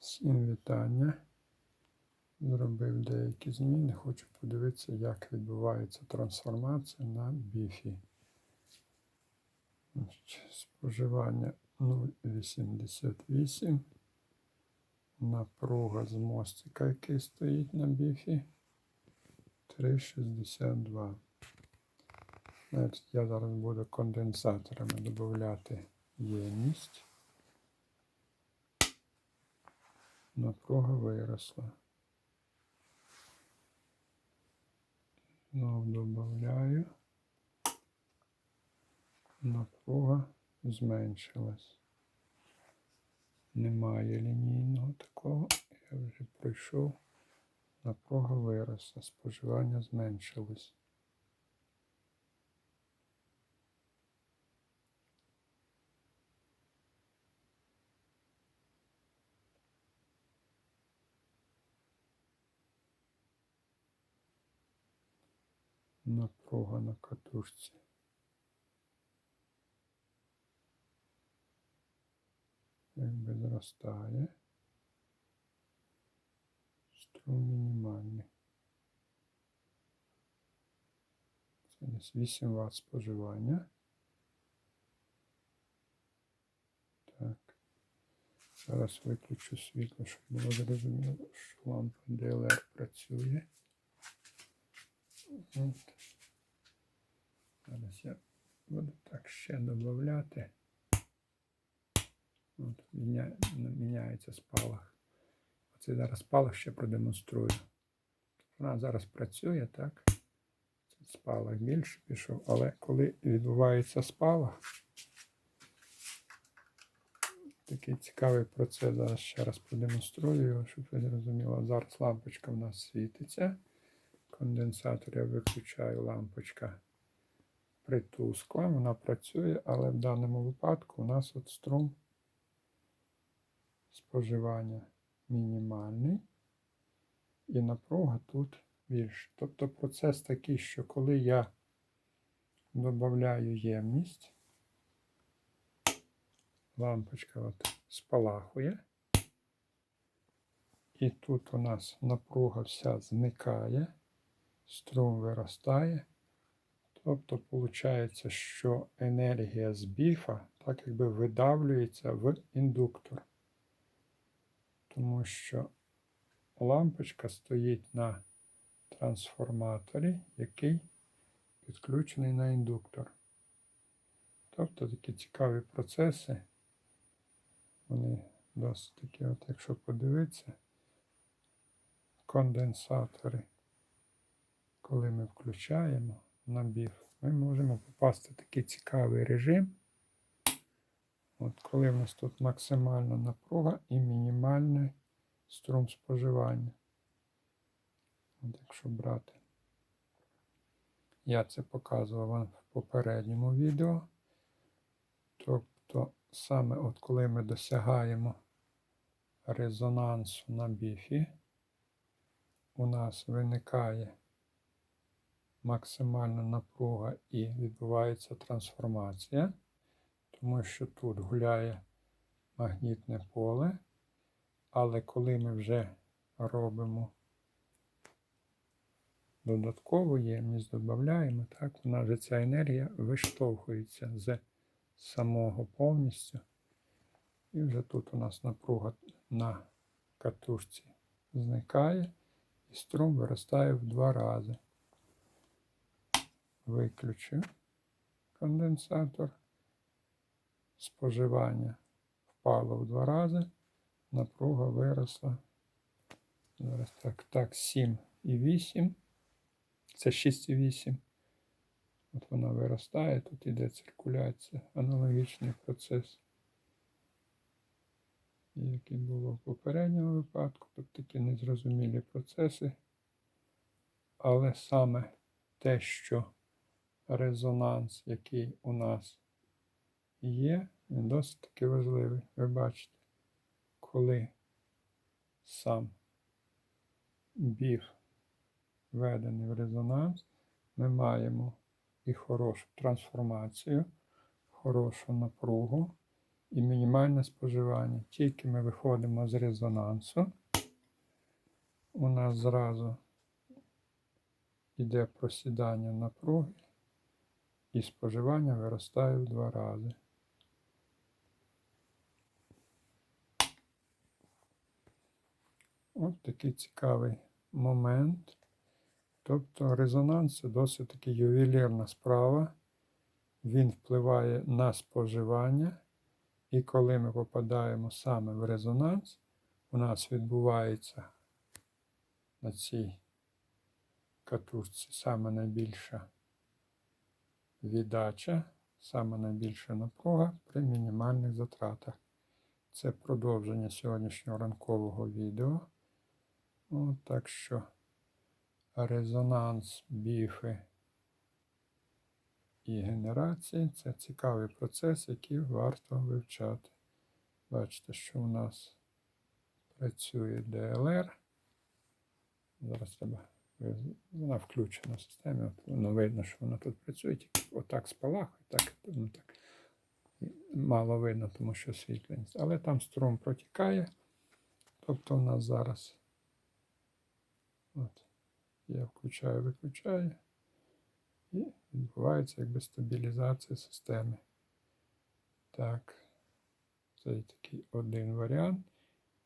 Всім вітання. Зробив деякі зміни. Хочу подивитися, як відбувається трансформація на біфі. Споживання 0,88. Напруга з мостика, який стоїть на біфі. 3,62. Значить, я зараз буду конденсаторами додати ємність. Напруга виросла. Знов додаю. Напруга зменшилась. Немає лінійного такого. Я вже пройшов. Напруга виросла, споживання зменшилось. Напруга на катушці. Якби зростає. Струм мінімальний. Це десь 8 Вт споживання. Так. Зараз виключу світло, щоб було зрозуміло, що лампа DLR працює. От. Зараз я буду так ще додати. От, міня... міняється спалах. Оце зараз спалах ще продемонструю. Вона зараз працює, так? Спалах більше пішов, але коли відбувається спалах, такий цікавий процес. Зараз ще раз продемонструю щоб ви зрозуміли. Зараз лампочка в нас світиться. Конденсатор я виключаю, лампочка притускла, вона працює, але в даному випадку у нас от струм споживання мінімальний і напруга тут більше. Тобто процес такий, що коли я додаю ємність, лампочка от спалахує, і тут у нас напруга вся зникає, струм виростає. Тобто, виходить, що енергія з біфа так якби видавлюється в індуктор. Тому що лампочка стоїть на трансформаторі, який підключений на індуктор. Тобто такі цікаві процеси, вони досить такі, от якщо подивитися, конденсатори, коли ми включаємо набіф, ми можемо попасти в такий цікавий режим. От Коли в нас тут максимальна напруга і мінімальний струм споживання. От Якщо брати, я це показував вам в попередньому відео. Тобто, саме от коли ми досягаємо резонансу на біфі, у нас виникає максимальна напруга і відбувається трансформація тому що тут гуляє магнітне поле. Але коли ми вже робимо додаткову ємність, додаємо, так, у нас же ця енергія виштовхується з самого повністю. І вже тут у нас напруга на катушці зникає, і струм виростає в два рази. Виключу конденсатор споживання впало в два рази, напруга виросла. Зараз так, так, 7,8. Це 6,8. От вона виростає, тут іде циркуляція, аналогічний процес, який було в попередньому випадку, тобто такі незрозумілі процеси. Але саме те, що резонанс, який у нас є, він досить таки важливий. Ви бачите, коли сам біф введений в резонанс, ми маємо і хорошу трансформацію, хорошу напругу, і мінімальне споживання. Тільки ми виходимо з резонансу, у нас зразу йде просідання напруги, і споживання виростає в два рази. Ось такий цікавий момент. Тобто резонанс це досить таки ювелірна справа. Він впливає на споживання. І коли ми попадаємо саме в резонанс, у нас відбувається на цій катушці саме найбільша віддача, саме найбільша напруга при мінімальних затратах. Це продовження сьогоднішнього ранкового відео. От, так що резонанс, біфи і генерації це цікавий процес, який варто вивчати. Бачите, що у нас працює DLR. Зараз треба. Вона включена в системі. Воно видно, що вона тут працює, тільки отак спалахує, так, ну, так. Мало видно, тому що світленість. Але там струм протікає. Тобто у нас зараз от, я включаю, виключаю. І відбувається якби стабілізація системи. Так, це такий один варіант.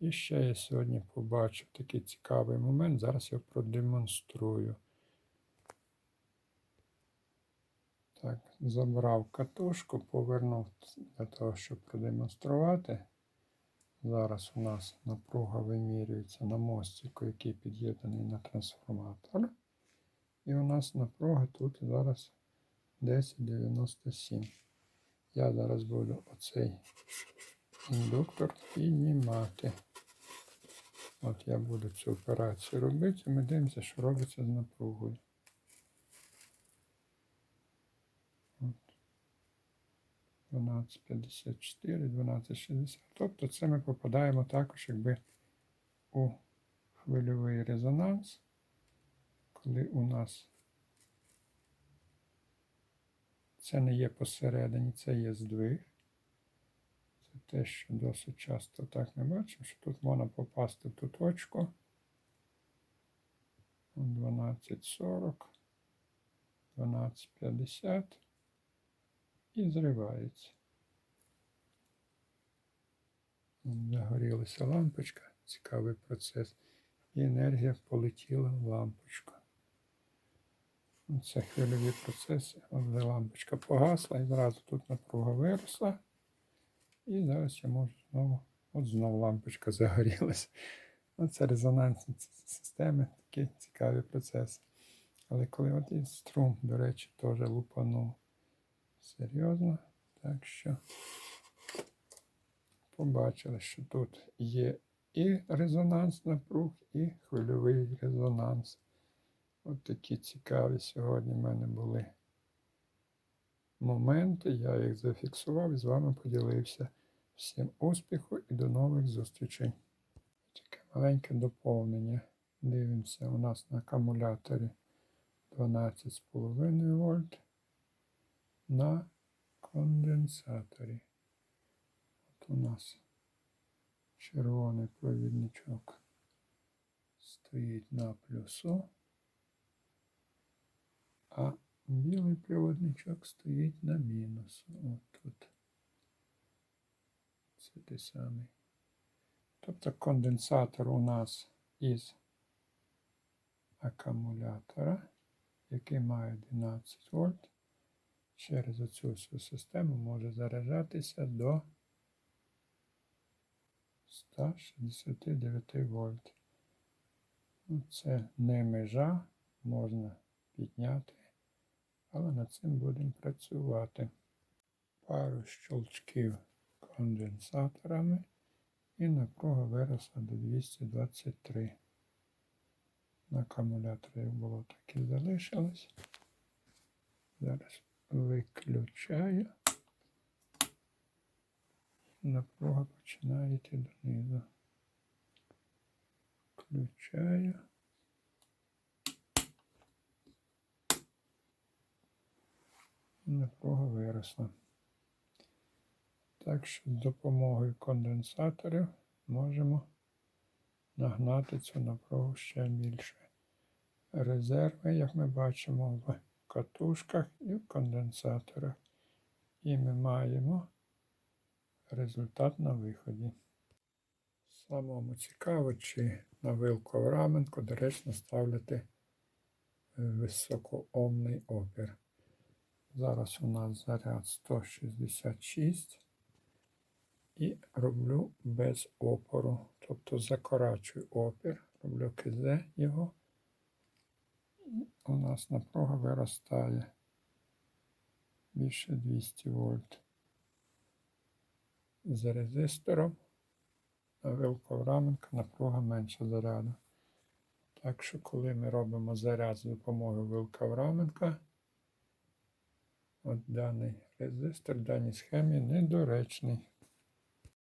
І ще я сьогодні побачив такий цікавий момент. Зараз я продемонструю. Так, забрав катушку, повернув для того, щоб продемонструвати. Зараз у нас напруга вимірюється на мостику, який під'єднаний на трансформатор. І у нас напруга тут зараз 1097. Я зараз буду оцей індуктор піднімати. От я буду цю операцію робити, ми дивимося, що робиться з напругою. От. 1254, 1260. Тобто це ми попадаємо також якби у хвильовий резонанс, коли у нас це не є посередині, це є здвиг. Те, що досить часто так не бачимо, що тут можна попасти в ту точку. 12.40, 12.50 і зривається. Загорілася лампочка, цікавий процес. І енергія полетіла в лампочку. Це хвильові процеси. От лампочка погасла і зразу тут напруга виросла. І зараз я можу знову, от знову лампочка загорілася. Оце резонансні системи, такі цікаві процеси. Але коли от і струм, до речі, теж лупанув серйозно. Так що побачили, що тут є і резонанс напруг, і хвильовий резонанс. От такі цікаві сьогодні в мене були моменти. Я їх зафіксував і з вами поділився. Всім успіху і до нових зустрічей. Таке маленьке доповнення. Дивимося, у нас на акумуляторі 12,5 вольт на конденсаторі. От у нас червоний провідничок стоїть на плюсу, а білий проводничок стоїть на мінусу. От тут. Це той самий. Тобто конденсатор у нас із акумулятора, який має 12 вольт, через оцю всю систему може заряджатися до 169 вольт. Ну, Це не межа, можна підняти, але над цим будемо працювати. Пару щелчків конденсаторами і напруга виросла до 223. На акумуляторі було, так і залишилось. Зараз виключаю. Напруга починає йти донизу. Включаю. Напруга виросла. Так що з допомогою конденсаторів можемо нагнати цю напругу ще більше. Резерви, як ми бачимо, в катушках і в конденсаторах. І ми маємо результат на виході. Самому цікаво, чи на вилку Авраменко доречно ставляти е, високоомний опір. Зараз у нас заряд 166 і роблю без опору, тобто закорачую опір, роблю КЗ його. І у нас напруга виростає більше 200 вольт. З резистором на вилку Авраменка напруга менша заряду. Так що, коли ми робимо заряд з допомогою вилка Авраменка, от даний резистор даній схемі недоречний.